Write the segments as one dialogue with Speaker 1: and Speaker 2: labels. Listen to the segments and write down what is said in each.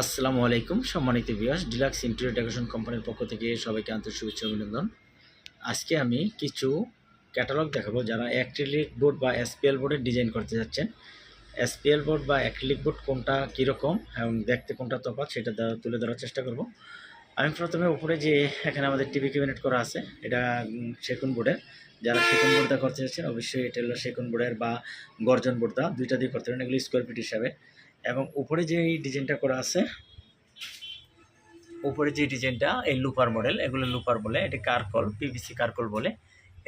Speaker 1: আসসালামু আলাইকুম সম্মানিত বিয়াস ডিলাক্স ইন্টেরিয়র ডেকোরেশন কোম্পানির পক্ষ থেকে সবাইকে আন্তরিক শুভেচ্ছা অভিনন্দন। আজকে আমি কিছু ক্যাটালগ দেখাবো যারা অ্যাক্রিলিক বোর্ড বা এসপিএল বোর্ডের ডিজাইন করতে যাচ্ছেন। এসপিএল বোর্ড বা অ্যাক্রিলিক বোর্ড কোনটা কীরকম এবং দেখতে কোনটা তফাৎ সেটা তুলে ধরার চেষ্টা করব। আমি প্রথমে উপরে যে এখানে আমাদের টিভি ক্যাবিনেট করা আছে, এটা সেকুন বোর্ডের যারা সেকুন বোর্ডটা করতে যাচ্ছেন, অবশ্যই এটা হলো সেগুন বোর্ডের বা গর্জন বোর্ডটা দুইটা দিয়ে করতে পারেন, এগুলো স্কোয়ার ফিট হিসাবে। এবং উপরে যে ডিজাইনটা করা আছে, উপরে যে ডিজাইনটা, এই লুপার মডেল, এগুলো লুপার বলে, এটি কারকল, পিভিসি কারকল বলে,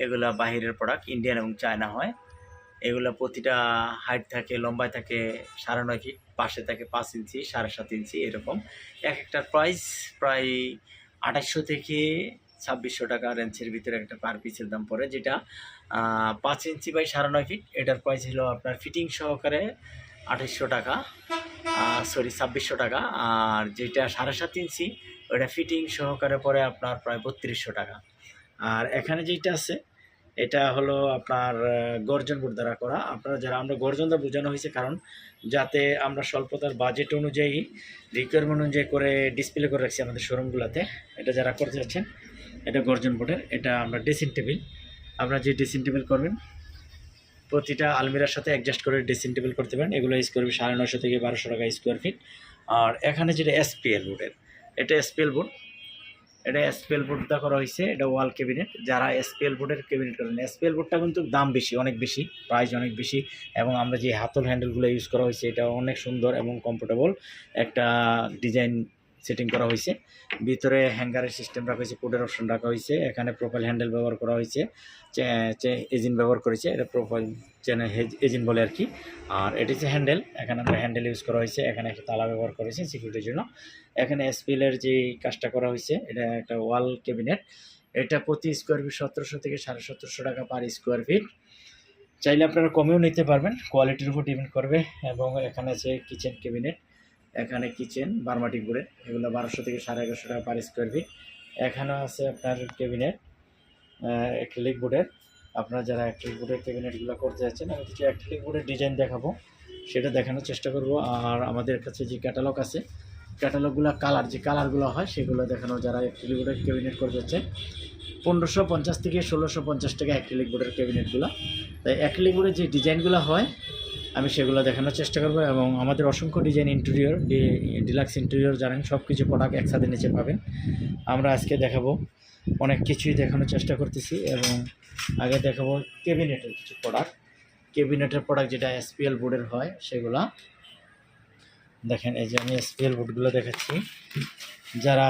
Speaker 1: এগুলো বাহিরের প্রোডাক্ট ইন্ডিয়ান এবং চায়না হয়। এগুলো প্রতিটা হাইট থাকে, লম্বায় থাকে, সাড়ে নয় ফিট পাশে থাকে পাঁচ ইঞ্চি, সাড়ে সাত ইঞ্চি, এরকম। এক একটার প্রাইস প্রায় আঠাশশো থেকে ছাব্বিশশো টাকা রেঞ্জের ভিতরে একটা পার পিসের দাম পড়ে, যেটা পাঁচ ইঞ্চি বাই সাড়ে নয় ফিট এটার প্রাইস হলো আপনার ফিটিং সহকারে আঠাশশো টাকা সরি ছাব্বিশশো টাকা, আর যেটা সাড়ে সাত ইঞ্চি ওটা ফিটিং সহকারে পরে আপনার প্রায় বত্রিশশো টাকা। আর এখানে যেটা আছে, এটা হলো আপনার গর্জন বোর্ড দ্বারা করা। আপনারা যারা, আমরা গর্জন দ্বারা বোঝানো হয়েছে কারণ যাতে আমরা স্বল্পতার বাজেট অনুযায়ী রিকোয়ারমেন্ট অনুযায়ী করে ডিসপ্লে করে রাখছি আমাদের শোরুমগুলোতে এটা যারা করতে যাচ্ছেন এটা গর্জন বোর্ডের, এটা আমরা ড্রেসিং টেবিল আপনারা যে ড্রেসিং টেবিল করবেন প্রতিটা আলমিরার সাথে অ্যাডজাস্ট করে ড্রেসিং টেবিল করতে পারেন। এগুলো স্কোয়ার ফিট সাড়ে নশো থেকে বারোশো টাকা স্কোয়ার ফিট আর এখানে যেটা এসপিএল বোর্ডের এটা এসপিএল বোর্ড এটা এসপিএল বোর্ডটা করা হয়েছে, এটা ওয়াল ক্যাবিনেট যারা এসপিএল বোর্ডের ক্যাবিনেট করেন এসপিএল বোর্ডটা কিন্তু দাম বেশি, অনেক বেশি প্রাইস অনেক বেশি। এবং আমরা যে হাতল হ্যান্ডেলগুলো ইউজ করা হয়েছে, এটা অনেক সুন্দর এবং কমফোর্টেবল একটা ডিজাইন সেটিং করা হয়েছে। ভিতরে হ্যাঙ্গারের সিস্টেম রাখা হয়েছে কোডের অপশন রাখা হয়েছে, এখানে প্রোফাইল হ্যান্ডেল ব্যবহার করা হয়েছে এজিন ব্যবহার করেছে, এটা প্রোফাইল চ্যানেল এজিন বলে আর কি আর এটি হচ্ছে হ্যান্ডেল এখানে আমরা হ্যান্ডেল ইউজ করা হয়েছে, এখানে একটা তালা ব্যবহার করেছে সিকিউরিটির জন্য। এখানে এসপিএলের যে কাজটা করা হয়েছে, এটা একটা ওয়াল ক্যাবিনেট এটা প্রতি স্কোয়ার ফিট সতেরোশো থেকে সাড়ে সতেরোশো টাকা পার স্কোয়ার ফিট চাইলে আপনারা কমেও নিতে পারবেন কোয়ালিটির উপর ডিপেন্ড করবে, এবং এখানে আছে কিচেন ক্যাবিনেট এখানে কিচেন বারমাটিক বোর্ডের এগুলো বারোশো থেকে সাড়ে এগারোশো টাকা পার স্কোয়ার ফিট এখানেও আছে আপনার ক্যাবিনেট অ্যাক্রিলিক বোর্ডের আপনারা যারা অ্যাক্রিলিক বোর্ডের ক্যাবিনেটগুলো করতে যাচ্ছেন, আমি কিছু অ্যাক্রিলিক বোর্ডের ডিজাইন দেখাবো, সেটা দেখানোর চেষ্টা করব। আর আমাদের কাছে যে ক্যাটালগ আছে ক্যাটালগুলো কালার যে কালারগুলো হয়, সেগুলো দেখানো যারা অ্যাক্রিলিক বোর্ডের ক্যাবিনেট করতে যাচ্ছে পনেরোশো পঞ্চাশ থেকে ষোলোশো পঞ্চাশ টাকা অ্যাক্রিলিক বোর্ডের ক্যাবিনেটগুলো তাই অ্যাক্রিলিক বোর্ডের যে ডিজাইনগুলো হয় আমি সেগুলো দেখানোর চেষ্টা করব এবং আমাদের অসংখ্য ডিজাইন ইন্টেরিয়র ডিলাক্স ইন্টেরিয়র জানেন সব কিছু প্রোডাক্ট একসাথে নিচে পাবেন। আমরা আজকে দেখাবো, অনেক কিছুই দেখানোর চেষ্টা করতেছি এবং আগে দেখাবো ক্যাবিনেটের কিছু প্রোডাক্ট ক্যাবিনেটের প্রোডাক্ট যেটা এসপিএল বোর্ডের হয়, সেগুলা। দেখেন, এই যে আমি এসপিএল বোর্ডগুলো দেখাচ্ছি। যারা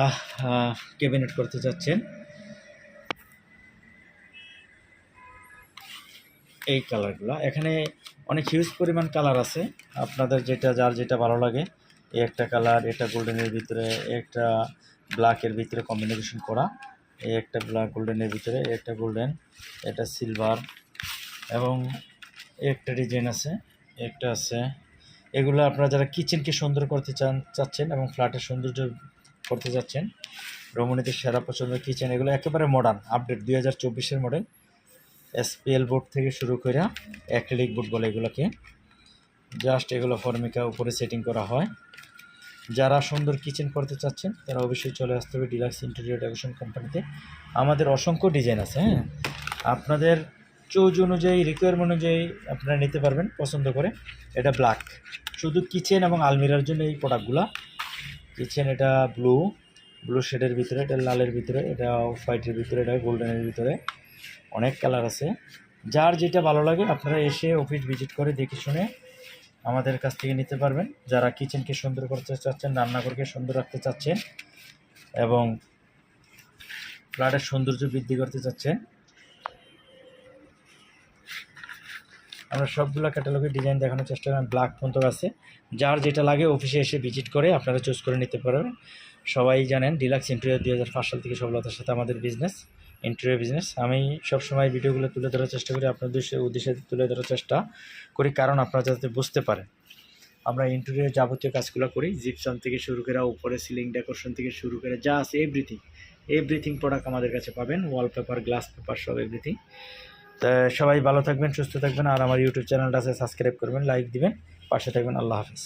Speaker 1: ক্যাবিনেট করতে চাচ্ছেন, এই কালারগুলো এখানে অনেক হিউজ পরিমাণ কালার আছে। আপনাদের যেটা, যার যেটা ভালো লাগে, এই একটা কালার এটা গোল্ডেনের ভিতরে একটা ব্ল্যাকের ভিতরে কম্বিনেশন করা, এই একটা ব্ল্যাক গোল্ডেনের ভিতরে একটা গোল্ডেন এটা সিলভার এবং একটা ডিজাইন আছে একটা আছে। এগুলো আপনারা যারা কিচেনকে সুন্দর করতে চান, চাচ্ছেন এবং ফ্ল্যাটের সৌন্দর্য করতে যাচ্ছেন রমণীদের সেরা পছন্দ কিচেন এগুলো একেবারে মডার্ন আপডেট দুই হাজার চব্বিশের মডেল এসপিএল বোর্ড থেকে শুরু করে অ্যাক্রিলিক বোর্ড বলে এগুলোকে। জাস্ট এগুলো ফর্মিকা উপরে সেটিং করা হয়। যারা সুন্দর কিচেন করতে চাচ্ছেন, তারা অবশ্যই চলে আসতে হবে ডিলাক্স ইন্টেরিয়র ডেকোরেশন কোম্পানিতে আমাদের অসংখ্য ডিজাইন আছে হ্যাঁ? আপনাদের চৌজ অনুযায়ী রিকোয়ারমেন্ট অনুযায়ী আপনারা নিতে পারবেন, পছন্দ করে। এটা ব্ল্যাক শুধু কিচেন এবং আলমিরার জন্য এই প্রোডাক্টগুলো কিচেন এটা ব্লু ব্লু শেডের ভিতরে, এটা লালের ভিতরে, এটা হোয়াইটের ভিতরে, এটা গোল্ডেনের ভিতরে। অনেক কালার আছে। যার যেটা ভালো লাগে আপনারা এসে অফিস ভিজিট করে দেখে শুনে আমাদের কাছ থেকে নিতে পারবেন। যারা কিচেনকে সুন্দর করতে চাচ্ছেন, রান্নাঘরকে সুন্দর রাখতে চাচ্ছেন এবং ফ্ল্যাটের সৌন্দর্য বৃদ্ধি করতে চাচ্ছেন, আমরা সবগুলো ক্যাটালগের ডিজাইন দেখানোর চেষ্টা করেন ব্ল্যাক পর্যন্ত আছে। যার যেটা লাগে অফিসে এসে ভিজিট করে আপনারা চুজ করে নিতে পারবেন। সবাই জানেন, ডিলাক্স ইন্টেরিয়র দুই সাল থেকে সফলতার সাথে আমাদের বিজনেস ইন্টেরিয়র বিজনেস আমি সবসময় ভিডিওগুলো তুলে ধরার চেষ্টা করি, আপনাদের উদ্দেশ্যে তুলে ধরার চেষ্টা করি, কারণ আপনারা যাতে বুঝতে পারেন। আমরা ইন্টেরিয়র যাবতীয় কাজগুলো করি জিপসন থেকে শুরু করে উপরে সিলিং ডেকোরেশন থেকে শুরু করে যা আছে এভরিথিং এভরিথিং প্রোডাক্ট আমাদের কাছে পাবেন ওয়ালপেপার গ্লাস পেপার সব এভরিথিং তা সবাই ভালো থাকবেন, সুস্থ থাকবেন, আর আমার ইউটিউব চ্যানেলটা আছে সাবস্ক্রাইব করবেন লাইক দিবেন, পাশে থাকবেন, আল্লাহ হাফিজ।